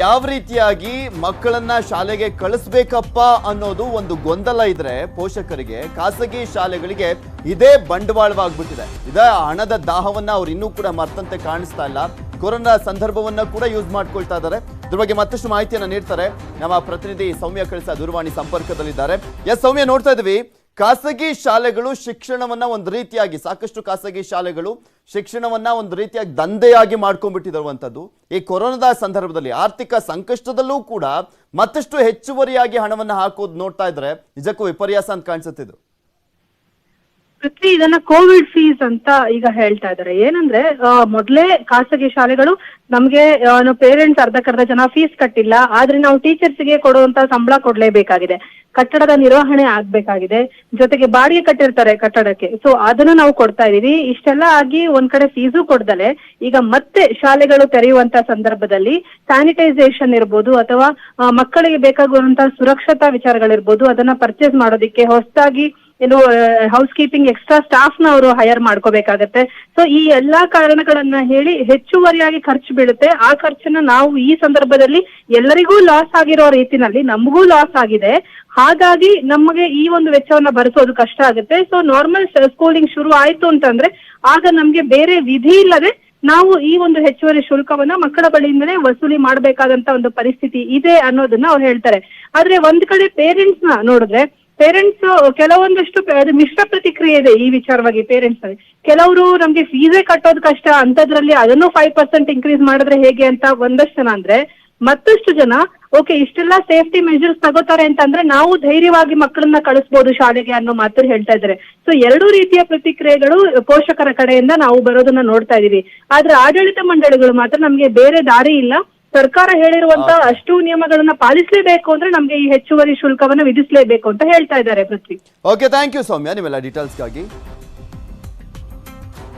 ಯಾವ ರೀತಿಯಾಗಿ ಮಕ್ಕಳನ್ನ ಶಾಲೆಗೆ ಕಳಿಸ್ಬೇಕಪ್ಪ ಅನ್ನೋದು ಒಂದು ಗೊಂದಲ ಇದ್ರೆ ಪೋಷಕರಿಗೆ, ಖಾಸಗಿ ಶಾಲೆಗಳಿಗೆ ಇದೇ ಬಂಡವಾಳವಾಗ್ಬಿಟ್ಟಿದೆ. ಇದ ಹಣದ ದಾಹವನ್ನ ಅವ್ರು ಇನ್ನೂ ಕೂಡ ಮರ್ತಂತೆ ಕಾಣಿಸ್ತಾ ಇಲ್ಲ. ಕೊರೋನಾ ಸಂದರ್ಭವನ್ನ ಕೂಡ ಯೂಸ್ ಮಾಡ್ಕೊಳ್ತಾ ಇದ್ದಾರೆ ಇದ್ರ ಬಗ್ಗೆ ಮತ್ತಷ್ಟು ಮಾಹಿತಿಯನ್ನ ನೀಡ್ತಾರೆ ನಮ್ಮ ಪ್ರತಿನಿಧಿ ಸೌಮ್ಯ ಕಳಿಸ ದೂರವಾಣಿ ಸಂಪರ್ಕದಲ್ಲಿದ್ದಾರೆ. ಎಸ್, ಸೌಮ್ಯ ನೋಡ್ತಾ ಇದ್ವಿ ಖಾಸಗಿ ಶಾಲೆಗಳು ಶಿಕ್ಷಣವನ್ನ ಒಂದು ರೀತಿಯಾಗಿ, ಸಾಕಷ್ಟು ಖಾಸಗಿ ಶಾಲೆಗಳು ಶಿಕ್ಷಣವನ್ನ ಒಂದು ರೀತಿಯಾಗಿ ದಂಧೆಯಾಗಿ ಮಾಡ್ಕೊಂಡ್ಬಿಟ್ಟಿರುವಂಥದ್ದು. ಈ ಕೊರೋನಾದ ಸಂದರ್ಭದಲ್ಲಿ ಆರ್ಥಿಕ ಸಂಕಷ್ಟದಲ್ಲೂ ಕೂಡ ಮತ್ತಷ್ಟು ಹೆಚ್ಚುವರಿಯಾಗಿ ಹಣವನ್ನ ಹಾಕೋದು ನೋಡ್ತಾ ಇದ್ರೆ ನಿಜಕ್ಕೂ ವಿಪರ್ಯಾಸ ಅಂತ ಕಾಣಿಸುತ್ತಿದ್ದು ಪೃಥ್ವಿ ಇದನ್ನ ಕೋವಿಡ್ ಫೀಸ್ ಅಂತ ಈಗ ಹೇಳ್ತಾ ಇದಾರೆ ಏನಂದ್ರೆ ಮೊದಲೇ ಮೊದ್ಲೇ ಖಾಸಗಿ ಶಾಲೆಗಳು ನಮ್ಗೆ ಪೇರೆಂಟ್ಸ್ ಅರ್ಧಕ್ಕರ್ಧ ಜನ ಫೀಸ್ ಕಟ್ಟಿಲ್ಲ, ಆದ್ರೆ ನಾವು ಟೀಚರ್ಸ್ಗೆ ಕೊಡುವಂತ ಸಂಬಳ ಕೊಡ್ಲೇಬೇಕಾಗಿದೆ. ಕಟ್ಟಡದ ನಿರ್ವಹಣೆ ಆಗ್ಬೇಕಾಗಿದೆ. ಜೊತೆಗೆ ಬಾಡಿಗೆ ಕಟ್ಟಿರ್ತಾರೆ ಕಟ್ಟಡಕ್ಕೆ. ಸೊ ಅದನ್ನ ನಾವು ಕೊಡ್ತಾ ಇದೀವಿ ಇಷ್ಟೆಲ್ಲ ಆಗಿ ಒಂದ್ ಕಡೆ ಫೀಸು ಕೊಡ್ದಲೆ, ಈಗ ಮತ್ತೆ ಶಾಲೆಗಳು ತೆರೆಯುವಂತ ಸಂದರ್ಭದಲ್ಲಿ ಸ್ಯಾನಿಟೈಸೇಷನ್ ಇರ್ಬೋದು ಅಥವಾ ಮಕ್ಕಳಿಗೆ ಬೇಕಾಗುವಂತ ಸುರಕ್ಷತಾ ವಿಚಾರಗಳಿರ್ಬೋದು, ಅದನ್ನ ಪರ್ಚೇಸ್ ಮಾಡೋದಿಕ್ಕೆ ಹೊಸದಾಗಿ ಏನು ಹೌಸ್ ಕೀಪಿಂಗ್ ಎಕ್ಸ್ಟ್ರಾ ಸ್ಟಾಫ್ನ ಅವರು ಹೈಯರ್ ಮಾಡ್ಕೋಬೇಕಾಗತ್ತೆ. ಸೊ ಈ ಎಲ್ಲಾ ಕಾರಣಗಳನ್ನ ಹೇಳಿ ಹೆಚ್ಚುವರಿಯಾಗಿ ಖರ್ಚು ಬೀಳುತ್ತೆ. ಆ ಖರ್ಚನ್ನ ನಾವು ಈ ಸಂದರ್ಭದಲ್ಲಿ ಎಲ್ಲರಿಗೂ ಲಾಸ್ ಆಗಿರೋ ರೀತಿನಲ್ಲಿ, ನಮಗೂ ಲಾಸ್ ಆಗಿದೆ. ಹಾಗಾಗಿ ನಮಗೆ ಈ ಒಂದು ವೆಚ್ಚವನ್ನ ಭರಿಸೋದು ಕಷ್ಟ ಆಗುತ್ತೆ. ಸೊ ನಾರ್ಮಲ್ ಸ್ಕೂಲಿಂಗ್ ಶುರು ಆಯ್ತು ಅಂತಂದ್ರೆ, ಆಗ ನಮ್ಗೆ ಬೇರೆ ವಿಧಿ ಇಲ್ಲದೆ ನಾವು ಈ ಒಂದು ಹೆಚ್ಚುವರಿ ಶುಲ್ಕವನ್ನ ಮಕ್ಕಳ ಬಳಿಯಿಂದಲೇ ವಸೂಲಿ ಮಾಡಬೇಕಾದಂತ ಒಂದು ಪರಿಸ್ಥಿತಿ ಇದೆ ಅನ್ನೋದನ್ನ ಅವ್ರು ಹೇಳ್ತಾರೆ. ಆದ್ರೆ, ಒಂದ್ ಕಡೆ ಪೇರೆಂಟ್ಸ್ನ ನೋಡಿದ್ರೆ ಪೇರೆಂಟ್ಸ್ ಕೆಲವೊಂದಷ್ಟು ಅದು ಮಿಶ್ರ ಪ್ರತಿಕ್ರಿಯೆ ಇದೆ ಈ ವಿಚಾರವಾಗಿ ಪೇರೆಂಟ್ಸ್ ಅಲ್ಲಿ. ಕೆಲವರು ನಮ್ಗೆ ಫೀಸೇ ಕಟ್ಟೋದು ಕಷ್ಟ, ಅಂತದ್ರಲ್ಲಿ ಅದನ್ನು ಫೈವ್ ಪರ್ಸೆಂಟ್ ಇನ್ಕ್ರೀಸ್ ಮಾಡಿದ್ರೆ ಹೇಗೆ ಅಂತ ಒಂದಷ್ಟು ಜನ ಅಂದ್ರೆ, ಮತ್ತಷ್ಟು ಜನ ಓಕೆ ಇಷ್ಟೆಲ್ಲ ಸೇಫ್ಟಿ ಮೆಜರ್ಸ್ ತಗೋತಾರೆ ಅಂತಂದ್ರೆ ನಾವು ಧೈರ್ಯವಾಗಿ ಮಕ್ಕಳನ್ನ ಕಳಿಸ್ಬೋದು ಶಾಲೆಗೆ ಅನ್ನೋ ಮಾತು ಹೇಳ್ತಾ ಇದ್ದಾರೆ. ಸೊ ಎರಡೂ ರೀತಿಯ ಪ್ರತಿಕ್ರಿಯೆಗಳು ಪೋಷಕರ ಕಡೆಯಿಂದ ನಾವು ಬರೋದನ್ನ ನೋಡ್ತಾ ಇದೀವಿ. ಆದ್ರೆ ಆಡಳಿತ ಮಂಡಳಿಗಳು ಮಾತ್ರ ನಮ್ಗೆ ಬೇರೆ ದಾರಿ ಇಲ್ಲ. ಸರ್ಕಾರ ಹೇಳಿರುವಂತ ಅಷ್ಟು ನಿಯಮಗಳನ್ನ ಪಾಲಿಸಲೇಬೇಕು ಅಂದ್ರೆ ನಮ್ಗೆ ಈ ಹೆಚ್ಚುವರಿ ಶುಲ್ಕವನ್ನ ವಿಧಿಸಲೇಬೇಕು ಅಂತ ಹೇಳ್ತಾ ಇದ್ದಾರೆ Prithvi. Okay thank you Soumya. ನಿಮ್ಮೆಲ್ಲ ಡೀಟೇಲ್ಸ್ಗಾಗಿ